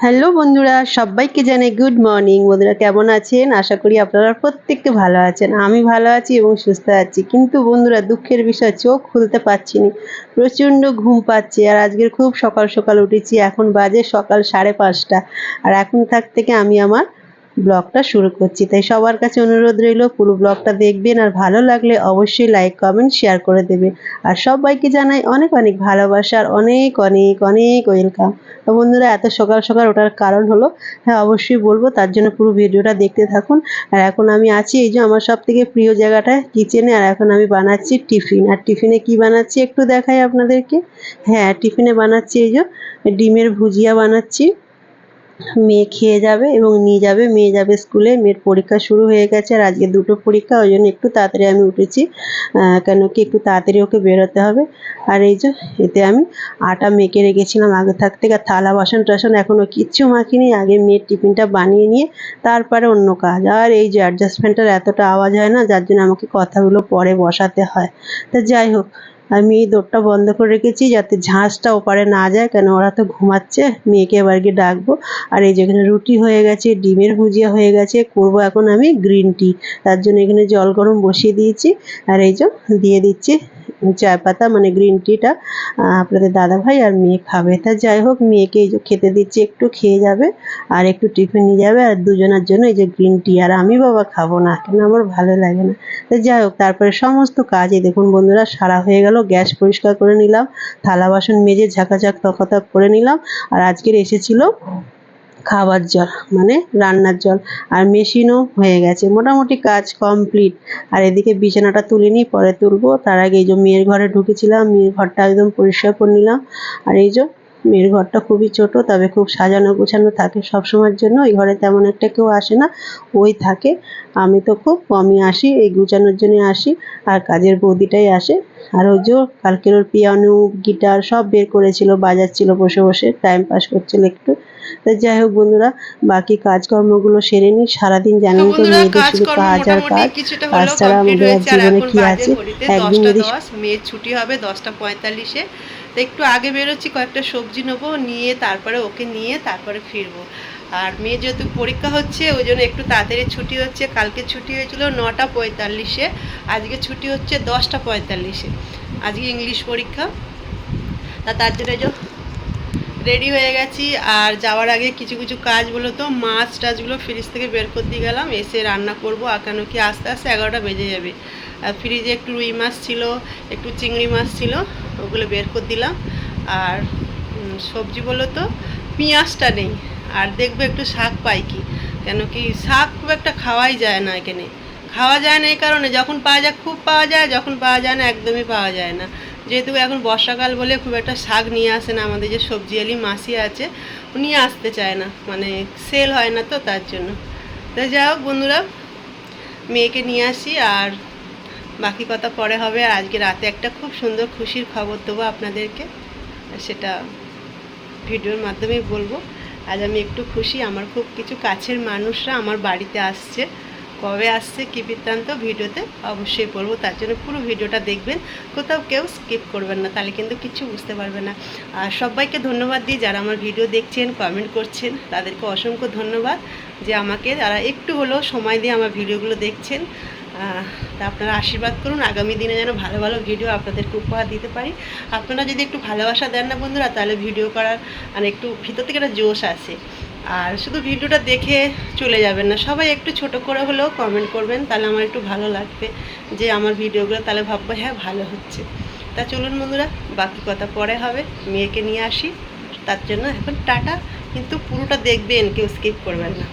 Hello বন্ধুরা, সবাইকে জানে গুড মর্নিং বন্ধুরা, কেমন আছেন? আশা করি আপনারা প্রত্যেককে ভালো আছেন। আমি ভালো আছি এবং সুস্থ আছি। কিন্তু বন্ধুরা, দুঃখের বিষয়, চোখ খুলতে পারছি না। প্রচণ্ড ঘুম পাচ্ছে আর আজকের খুব সকাল সকাল উঠেছি। এখন বাজে সকাল সাড়ে পাঁচটা। আর এখন থাক থেকে আমি আমার ব্লগটা শুরু করছি। তাই সবার কাছে অনুরোধ রইল, পুরো ব্লগটা দেখবেন আর ভালো লাগলে অবশ্যই লাইক কমেন্ট শেয়ার করে দেবেন। আর সবাইকে জানাই অনেক অনেক ভালোবাসা আর অনেক অনেক অনেক ওয়েলকাম তো বন্ধুরা, এত সকাল সকাল ওটার কারণ হলো হ্যাঁ অবশ্যই বলব, তার জন্য পুরো ভিডিওটা দেখতে থাকুন। আর এখন আমি আছি এই যে আমার সব থেকে প্রিয় জায়গাটায় কিচেনে আর এখন আমি বানাচ্ছি টিফিন। আর টিফিনে কি বানাচ্ছি একটু দেখাই আপনাদেরকে। হ্যাঁ টিফিনে বানাচ্ছি এই যে ডিমের ভুজিয়া বানাচ্ছি। মেয়ে খেয়ে যাবে এবং নিয়ে যাবে, মেয়ে যাবে স্কুলে মেয়ের পরীক্ষা শুরু হয়ে গেছে আর আজকে দুটো পরীক্ষা, ওই জন্য একটু তাড়াতাড়ি আমি উঠেছি কেন কি একটু তাড়াতাড়ি ওকে বেরোতে হবে। আর এই যে, এতে আমি আটা মেখে রেখেছিলাম আগে থাকতে আর থালা, বাসন টাসন এখনও কিচ্ছু মাখিনি, আগে মেয়ের টিফিনটা বানিয়ে নিয়ে তারপরে অন্য কাজ। আর এই যে অ্যাডজাস্টমেন্টের এতটা আওয়াজ হয় না, যার জন্য আমাকে কথাগুলো পরে বসাতে হয়। তা যাই হোক আমি এই দোরটা বন্ধ করে রেখেছি যাতে ঝাঁসটা ওপারে না যায়, কেন ওরা তো ঘুমাচ্ছে। মেয়েকে এবার গিয়ে ডাকবো। আর এই যে এখানে রুটি হয়ে গেছে, ডিমের ভুজিয়া হয়ে গেছে, করব এখন আমি গ্রিন টি। তার জন্য এখানে জল গরম বসিয়ে দিয়েছি। আর এই যে দিয়ে দিচ্ছি চা পাতা মানে গ্রিন টিটা আপনাদের দাদা ভাই আর মেয়ে খাবে। তা যাই হোক, মেয়েকে এই যে খেতে দিচ্ছি, একটু খেয়ে যাবে আর একটু টিফিন নিয়ে যাবে আর দুজনের জন্য এই যে গ্রিন টি আর আমি বাবা খাব না, কেন আমার ভালো লাগে না। তো যাই হোক, তারপরে সমস্ত কাজে দেখুন বন্ধুরা, সারা হয়ে গেল। গ্যাস পরিষ্কার করে নিলাম, থালা বাসন মেজে ঝাঁকাঝাক তকাতক করে নিলাম। আর আজকের এসেছিল খাবার জল মানে রান্নার জল। আর মেশিনও হয়ে গেছে। মোটামুটি কাজ কমপ্লিট। আর এদিকে বিছানাটা তুলে নিই, পরে তুলবো। তার আগে এই যে মেয়ের ঘরে ঢুকেছিলাম, মেয়ের ঘরটা একদম পরিষ্কার করে নিলাম। আর এই যে মেয়ের ঘরটা খুবই ছোট, তবে খুব সাজানো গোছানো থাকে সবসময়ের জন্য। ওই ঘরে তেমন একটা কেউ আসে না, ওই থাকে। আমি তো খুব কমই আসি, এই গুছানোর জন্য আসি। আর কাজের বৌদিটাই আসে। আর ওই যে কালকের ওর পিয়ানো গিটার সব বের করেছিল বাজাচ্ছিল বসে বসে টাইম পাস করছিল একটু। তো যাই হোক বন্ধুরা বাকি কাজকর্মগুলো সেরে নিই সারাদিন জানেন তো মেয়েদের শুধু কাজ আর কাজ। কাজ ছাড়া আমাদের আর জীবনে কি আছে? একদিন যদি মেয়ের ছুটি হবে দশটা পঁয়তাল্লিশে। তো একটু আগে বেরোচ্ছি কয়েকটা সবজি নেব নিয়ে তারপরে ওকে নিয়ে তারপরে ফিরবো। আর মেয়ে যেহেতু পরীক্ষা হচ্ছে, ওই জন্য একটু তাড়াতাড়ি ছুটি হচ্ছে। কালকে ছুটি হয়েছিল নটা পঁয়তাল্লিশে, আজকে ছুটি হচ্ছে দশটা পঁয়তাল্লিশে। আজকে ইংলিশ পরীক্ষা। তা তার জন্য রেডি হয়ে গেছি। আর যাওয়ার আগে কিছু কিছু কাজ বলো তো, মাছ টাছগুলো ফ্রিজ থেকে বের করতে গেলাম। এসে রান্না করব। কেন কি আস্তে আস্তে এগারোটা বেজে যাবে। আর ফ্রিজে একটু রুই মাছ ছিল, একটু চিংড়ি মাছ ছিল, ওগুলো বের করে দিলাম। আর সবজি বলো তো, পেঁয়াজটা নেই। আর দেখব একটু শাক পাই কি। কেন কি শাক খুব একটা খাওয়াই যায় না এখানে। খাওয়া যায় না এই কারণে, যখন পাওয়া যায় খুব পাওয়া যায়, যখন পাওয়া যায় না একদমই পাওয়া যায় না। যেহেতু এখন বর্ষাকাল বলে খুব একটা শাক নিয়ে আসে না আমাদের, যে সবজি আলি মাসি আছে নিয়ে আসতে চায় না। মানে সেল হয় না তো তার জন্য। তো যাই হোক বন্ধুরা, মেয়েকে নিয়ে আসি আর বাকি কথা পরে হবে। আর আজকে রাতে একটা খুব সুন্দর খুশির খবর দেবো আপনাদেরকে। সেটা ভিডিওর মাধ্যমেই বলব। আজ আমি একটু খুশি, আমার খুব কিছু কাছের মানুষরা আমার বাড়িতে আসছে। কবে আসছে কী বৃত্তান্ত ভিডিওতে অবশ্যই পড়ব তার জন্য পুরো ভিডিওটা দেখবেন, কোথাও কেউ স্কিপ করবেন না, তাহলে কিন্তু কিছু বুঝতে পারবে না। আর সবাইকে ধন্যবাদ দিই যারা আমার ভিডিও দেখছেন কমেন্ট করছেন, তাদেরকে অসংখ্য ধন্যবাদ যে আমাকে তারা একটু হলেও সময় দিয়ে আমার ভিডিওগুলো দেখছেন। তা আপনারা আশীর্বাদ করুন, আগামী দিনে যেন ভালো ভালো ভিডিও আপনাদেরকে উপহার দিতে পারি। আপনারা যদি একটু ভালোবাসা দেন না বন্ধুরা, তাহলে ভিডিও করার মানে একটু ভিতর থেকে একটা জোশ আসে আর শুধু ভিডিওটা দেখে চলে যাবেন না, সবাই একটু ছোট করে হলেও কমেন্ট করবেন, তাহলে আমার একটু ভালো লাগবে যে আমার ভিডিওগুলো তাহলে ভাববো হ্যাঁ ভালো হচ্ছে। তা চলুন বন্ধুরা, বাকি কথা পরে হবে, মেয়েকে নিয়ে আসি, তার জন্য এখন টাটা, কিন্তু পুরোটা দেখবেন, কেউ স্কিপ করবেন না।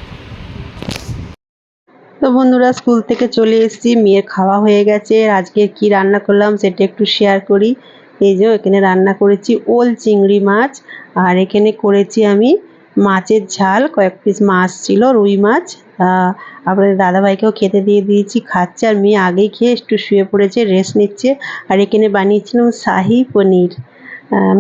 তো বন্ধুরা, স্কুল থেকে চলে এসেছি, মেয়ের খাওয়া হয়ে গেছে। আজকে কি রান্না করলাম সেটা একটু শেয়ার করি। এই যে এখানে রান্না করেছি ওল চিংড়ি মাছ, আর এখানে করেছি আমি মাছের ঝাল, কয়েক পিস মাছ ছিল, রুই মাছ। আপনাদের দাদাভাইকেও খেতে দিয়ে দিয়েছি, খাচ্ছে। আর মেয়ে আগেই খেয়ে একটু শুয়ে পড়েছে রেস্ট নিচ্ছে। আর এখানে বানিয়েছিলাম শাহি পনির।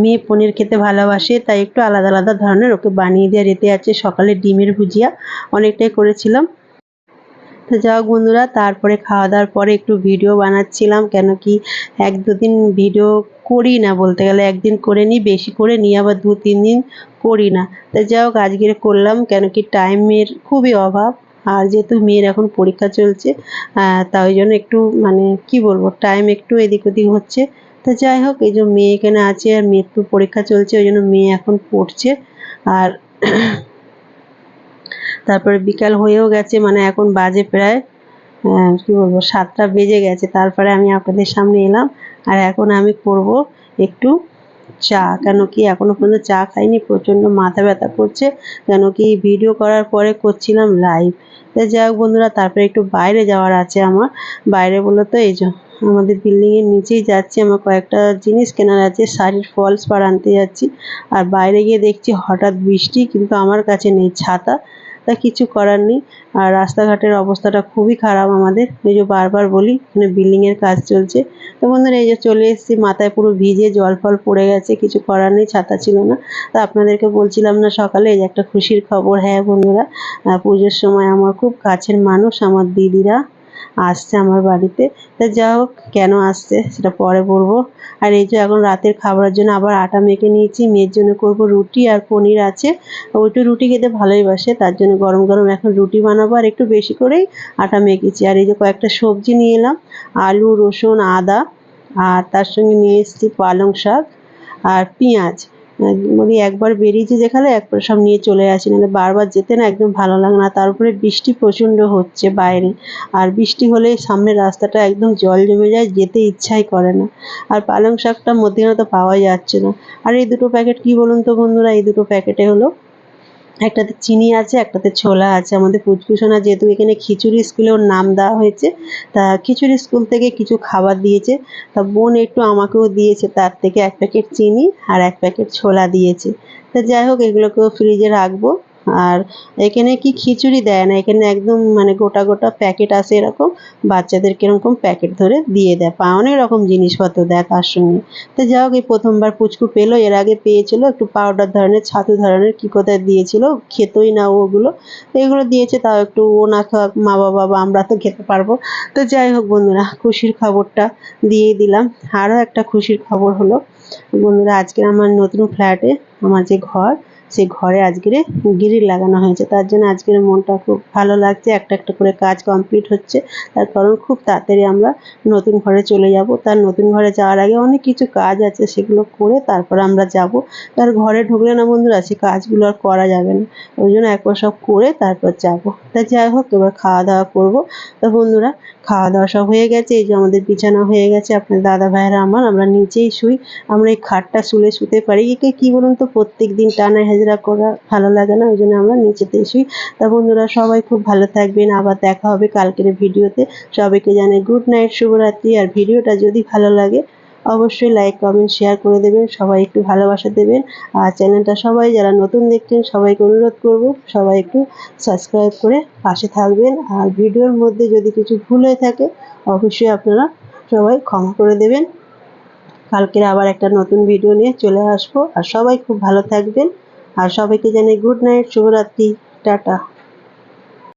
মেয়ে পনির খেতে ভালোবাসে, তাই একটু আলাদা আলাদা ধরনের ওকে বানিয়ে দেওয়া এতে আছে সকালে ডিমের ভুজিয়া। অনেকটাই করেছিলাম। হোক বন্ধুরা। তারপরে খাওয়া দাওয়ার পরে একটু ভিডিও বানাচ্ছিলাম। কেন কি এক দুদিন ভিডিও করি না বলতে গেলে। একদিন করে নিই, বেশি করে নিই, আবার দু, তিন দিন করি না। তো যাই হোক, আজকে করলাম। কেন কি টাইমের খুবই অভাব। আর যেহেতু মেয়ের এখন পরীক্ষা চলছে তা ওই জন্য একটু মানে কি বলব টাইম একটু এদিক ওদিক হচ্ছে। তো যাই হোক, এই যে মেয়ে এখানে আছে আর মেয়ের তো পরীক্ষা চলছে, ওই জন্য মেয়ে এখন পড়ছে। আর তারপরে বিকাল হয়েও গেছে মানে এখন বাজে প্রায় কি বলব, সাতটা বেজে গেছে। তারপরে আমি আপনাদের সামনে এলাম, আর এখন আমি করব একটু চা। কেন কি এখনও পর্যন্ত চা খাইনি, প্রচণ্ড মাথা ব্যথা করছে। কেন কি ভিডিও করার পরে করছিলাম লাইভ তো যাই হোক বন্ধুরা, তারপরে একটু বাইরে যাওয়ার আছে আমার। বাইরে বলে তো, এই যে আমাদের বিল্ডিংয়ের নিচেই যাচ্ছি, আমার কয়েকটা জিনিস কেনার আছে, শাড়ির ফলস পাড় আনতে যাচ্ছি। আর বাইরে গিয়ে দেখছি হঠাৎ বৃষ্টি, কিন্তু আমার কাছে নেই ছাতা। তা কিছু করার নেই। আর রাস্তাঘাটের অবস্থাটা খুবই খারাপ আমাদের। এই যে বারবার বলি, এখানে বিল্ডিংয়ের কাজ চলছে। তো বন্ধুরা, এই যে চলে এসেছি, মাথায় পুরো ভিজে জল ফল পড়ে গেছে, কিছু করার নেই, ছাতা ছিল না। তা আপনাদেরকে বলছিলাম না সকালে, এই যে একটা খুশির খবর। হ্যাঁ বন্ধুরা পুজোর সময় আমার খুব কাছের মানুষ, আমার দিদিরা। আসছে আমার বাড়িতে। তা যা হোক, কেন আসছে সেটা পরে বলব। আর এই যে এখন রাতের খাবারের জন্য আবার আটা মেখে নিয়েছি, মেয়ের জন্য করব রুটি আর পনির আছে। ওইটু রুটি খেতে ভালোই বাসে, তার জন্য গরম গরম এখন রুটি বানাবো আর একটু বেশি করেই আটা মেখেছি। আর এই যে কয়েকটা সবজি নিয়ে এলাম, আলু, রসুন, আদা, আর তার সঙ্গে নিয়ে এসেছি পালং শাক আর পেঁয়াজ। বলি, একবার বেরিয়েছি যেখানে, একবার সব নিয়ে চলে আসি, নাহলে বারবার যেতে না একদম ভালো লাগে না। তার উপরে বৃষ্টি প্রচণ্ড হচ্ছে বাইরে। আর বৃষ্টি হলে সামনে রাস্তাটা একদম জল জমে যায়, যেতে ইচ্ছাই করে না। আর পালং শাকটা মধ্যে তো পাওয়া যাচ্ছে না। আর এই দুটো প্যাকেট কি বলুন তো বন্ধুরা? এই দুটো প্যাকেটে হলো একটাতে চিনি আছে, একটাতে ছোলা আছে। আমাদের পুচকুসোনা যেহেতু এখানে খিচুড়ি স্কুলে ওর নাম দেওয়া হয়েছে, তা খিচুড়ি স্কুল থেকে কিছু খাবার দিয়েছে। তা বোন একটু আমাকেও দিয়েছে, তার থেকে এক প্যাকেট চিনি আর এক প্যাকেট ছোলা দিয়েছে। তা যাই হোক, এগুলোকেও ফ্রিজে রাখব। আর এখানে কি খিচুড়ি দেয় না? এখানে একদম মানে গোটা গোটা প্যাকেট আসে এরকম। বাচ্চাদের কীরকম প্যাকেট ধরে দিয়ে দেয়। পা অনেক রকম জিনিসপত্র দেয় তার সঙ্গে। তো যাই হোক, এই প্রথমবার পুচকু পেল, এর আগে পেয়েছিল, একটু পাউডার ধরনের, ছাতু ধরনের কি কোথায় দিয়েছিল, খেতই না ওগুলো। এগুলো দিয়েছে, তাও একটু ও না খাওয়া, মা বাবা বা আমরা তো খেতে পারব। তো যাই হোক বন্ধুরা, খুশির খবরটা দিয়ে দিলাম। আরও একটা খুশির খবর হলো, বন্ধুরা, আজকে আমার নতুন ফ্ল্যাটে আমার যে ঘর সেই ঘরে আজকের গ্রিল লাগানো হয়েছে। তার জন্য আজকের মনটা খুব ভালো লাগছে। একটা একটা করে কাজ কমপ্লিট হচ্ছে। তার কারণ খুব তাড়াতাড়ি আমরা নতুন ঘরে চলে যাব। তার নতুন ঘরে যাওয়ার আগে অনেক কিছু কাজ আছে সেগুলো করে তারপর আমরা যাব। তার ঘরে ঢুকলে না বন্ধুরা, সে কাজগুলো আর করা যাবে না। ওই জন্য একবার সব করে তারপর যাব। তা যাই হোক, এবার খাওয়া দাওয়া করব। তা বন্ধুরা, খাওয়া দাওয়া সব হয়ে গেছে। এই যে আমাদের বিছানা হয়ে গেছে। আপনার দাদা ভাইয়েরা, আমার, আমরা নিচেই শুই। আমরা এই খাটটা শুলে শুতে পারি। একে কি বলুন তো প্রত্যেক দিন টানা হেজরা করা ভালো লাগে না, ওই জন্য আমরা নিচেতে শুই। তা বন্ধুরা, সবাই খুব ভালো থাকবেন, আবার দেখা হবে কালকের ভিডিওতে। সবাইকে জানাই গুড নাইট শুভরাত্রি। আর ভিডিওটা যদি ভালো লাগে, অবশ্যই লাইক কমেন্ট শেয়ার করে দেবেন। সবাই একটু ভালোবাসা দেবেন। আর চ্যানেলটা সবাই যারা নতুন দেখছেন, সবাইকে অনুরোধ করব, সবাই একটু সাবস্ক্রাইব করে পাশে থাকবেন। আর ভিডিওর মধ্যে যদি কিছু ভুল হয়ে থাকে, অবশ্যই আপনারা সবাই ক্ষমা করে দেবেন। কালকের আবার একটা নতুন ভিডিও নিয়ে চলে আসব। আর সবাই খুব ভালো থাকবেন। আর সবাইকে জানাই গুড নাইট শুভরাত্রি টাটা।